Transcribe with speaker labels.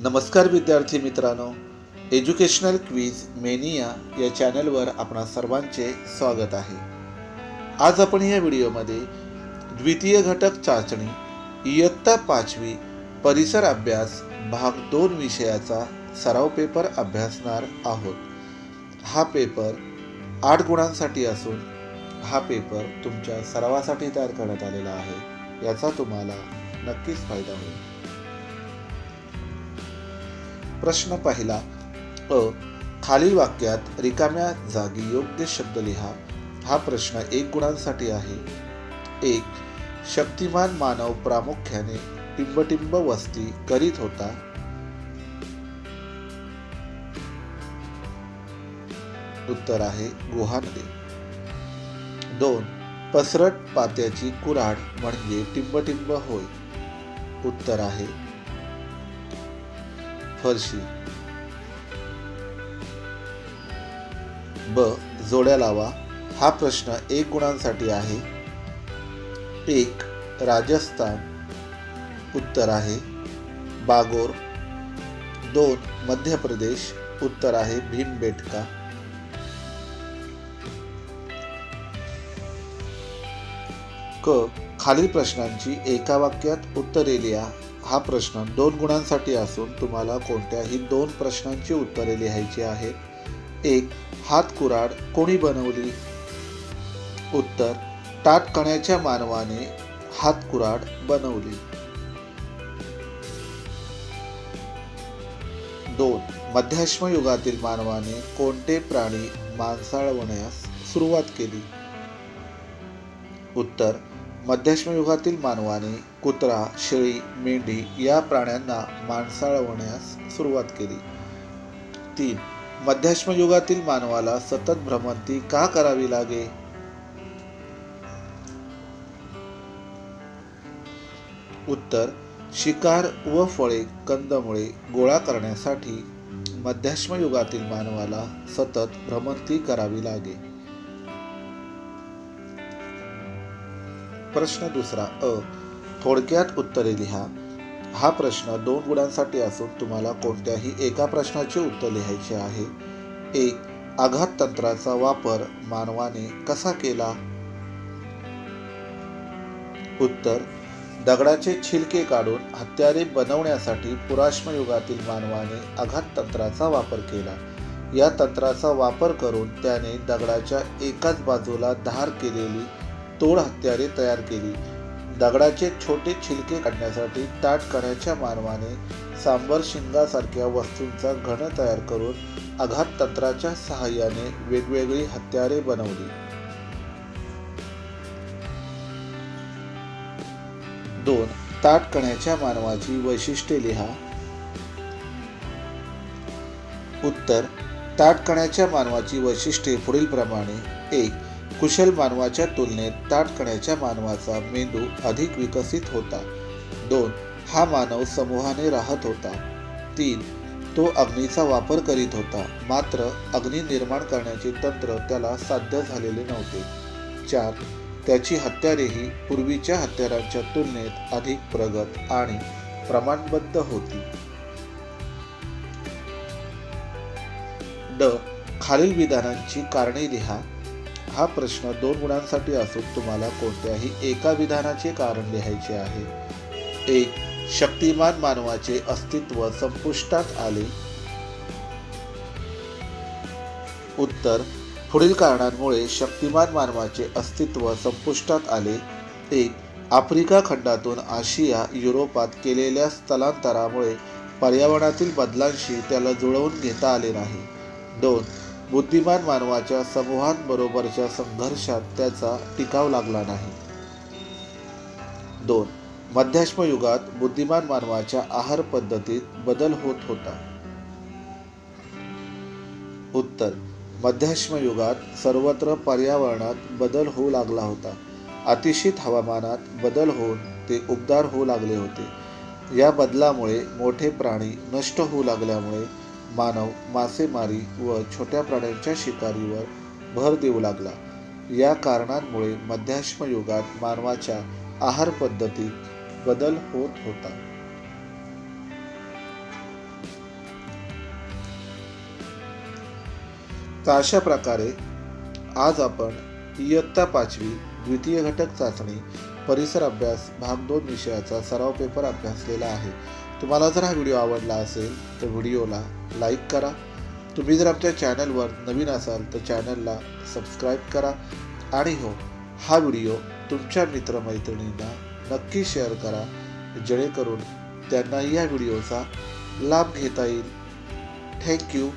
Speaker 1: नमस्कार विद्यार्थी मित्रांनो. एज्युकेशनल क्वीज मेनिया या चॅनलवर आपणा सर्वांचे स्वागत आहे. आज आपण या व्हिडिओमध्ये द्वितीय घटक चाचणी इयत्ता पाचवी परिसर अभ्यास भाग दोन विषयाचा सराव पेपर अभ्यासणार आहोत. हा पेपर आठ गुणांसाठी असून हा पेपर तुमच्या सरावासाठी तयार करण्यात आलेला आहे. याचा तुम्हाला नक्कीच फायदा होईल. प्रश्न पहिला. अ खालील वाक्यात रिकाम्या जागी योग्य शब्द लिहा. हा प्रश्न एक गुणांसाठी आहे. एक शक्तिमान मानव प्रामुख्याने टिंबटिंब वस्ती करीत होता. उत्तर आहे गुहामध्ये. दोन पसरट पात्याची कुऱ्हाड म्हणजे टिंबटिंब होय. उत्तर आहे फरशी. ब जोड्या लावा. हा प्रश्न एक गुणांसाठी आहे. एक राजस्थान. उत्तर आहे बागोर. दोन मध्य प्रदेश उत्तर आहे भीमबेटका. क खालील प्रश्नांची एका वाक्यात उत्तरे लिहा. हा प्रश्न दोन गुणांसाठी असून तुम्हाला कोणत्याही दोन प्रश्नांची उत्तरे लिहायची आहेत. एक हात कुराड कोणी बनवली? उत्तर ताटकण्याच्या मानवाने हात कुराड बनवली. दोन मध्याश्म युगातील मानवाने कोणते प्राणी मांसाळवण्यास सुरुवात केली? उत्तर मध्यश्म युगातील मानवाने कुत्रा शेळी मेंढी या प्राण्यांना मांसाळवण्यास सुरुवात केली. तीन मध्यश्म युगातील मानवाला सतत भ्रमंती का करावी लागे? उत्तर शिकार व फळे कंदमुळे गोळा करण्यासाठी मध्यश्म युगातील मानवाला सतत भ्रमंती करावी लागे. प्रश्न दुसरा अ. थोडक्यात उत्तरे लिहा. हा प्रश्न दोन गुणांसाठी असून तुम्हाला कोणत्याही एका प्रश्नाचे उत्तर लिहायचे आहे. एक आघात तंत्राचा वापर मानवाने कसा केला? उत्तर. दगडाचे छिलके काढून हत्यारे बनवण्यासाठी पुराश्म युगातील मानवाने आघात तंत्राचा वापर केला. या तंत्राचा वापर करून त्याने दगडाच्या एकाच बाजूला धार केलेली तोड हत्यारे तयार केली. दगडाचे छोटे छिलके काढण्यासाठी ताटकण्याच्या मानवाने सांबर शिंगासारख्या वस्तूंचा घन तयार करून आघात तंत्राच्या सहाय्याने वेगवेगळी हत्यारे बनवली. दोन ताट कण्याच्या मानवाची वैशिष्ट्ये लिहा. उत्तर ताट कण्याच्या मानवाची वैशिष्ट्ये पुढील प्रमाणे एक कुशल मानवाच्या तुलनेत ताटकण्याच्या मानवाचा मेंदू अधिक विकसित होता. दोन हा मानव समूहाने राहत होता. तीन तो अग्नीचा वापर करीत होता. मात्र अग्नी निर्माण करण्याचे तंत्र त्याला साध्य झालेले नव्हते. चार त्याची हत्यारेही पूर्वीच्या हत्यारांच्या तुलनेत अधिक प्रगत आणि प्रमाणबद्ध होती. ड खालील विधानांची कारणे लिहा. हा प्रश्न दोन गुणांसाठी असून तुम्हाला कोणत्याही एका विधानाचे कारण लिहायचे आहे. एक शक्तिमान मानवाचे अस्तित्व संपुष्टात आले. उत्तर पुढील कारणांमुळे शक्तिमान मानवाचे अस्तित्व संपुष्टात आले. एक आफ्रिका खंडातून आशिया युरोपात केलेल्या स्थलांतरामुळे पर्यावरणातील बदलांशी त्याला जुळवून घेता आले नाही. दोन बुद्धिमान मानवाच्या समूहांबरोबरच्या संघर्षात त्याचा टिकाव लागला नाही. दोन मध्याश्म युगात बुद्धिमान मानवाच्या आहार पद्धतीत बदल होत होता. उत्तर मध्याश्म युगात सर्वत्र पर्यावरणात बदल होऊ लागला होता. अतिशीत हवामानात बदल होऊन ते उबदार होऊ लागले होते. या बदलामुळे मोठे प्राणी नष्ट होऊ लागल्यामुळे मानव मासेमारी व छोट्या प्राण्यांच्या शिकारीवर भर देऊ लागला. या कारणांमुळे मध्याश्म युगात मानवाच्या आहार पद्धतीत बदल होत होता. तर अशा प्रकारे आज आपण इयत्ता पाचवी द्वितीय घटक चाचणी परिसर अभ्यास भाग दोन विषयाचा सराव पेपर अभ्यासलेला आहे. तुम्हाला जर हा व्हिडिओ आवडला असेल तर व्हिडिओला लाईक करा. तुम्ही जर आमच्या चॅनलवर नवीन असाल तर चॅनलला सबस्क्राईब करा. आणि हो हा व्हिडिओ तुमच्या मित्रमैत्रिणींना नक्की शेअर करा. जेणेकरून त्यांना या व्हिडिओचा लाभ घेता येईल. थँक्यू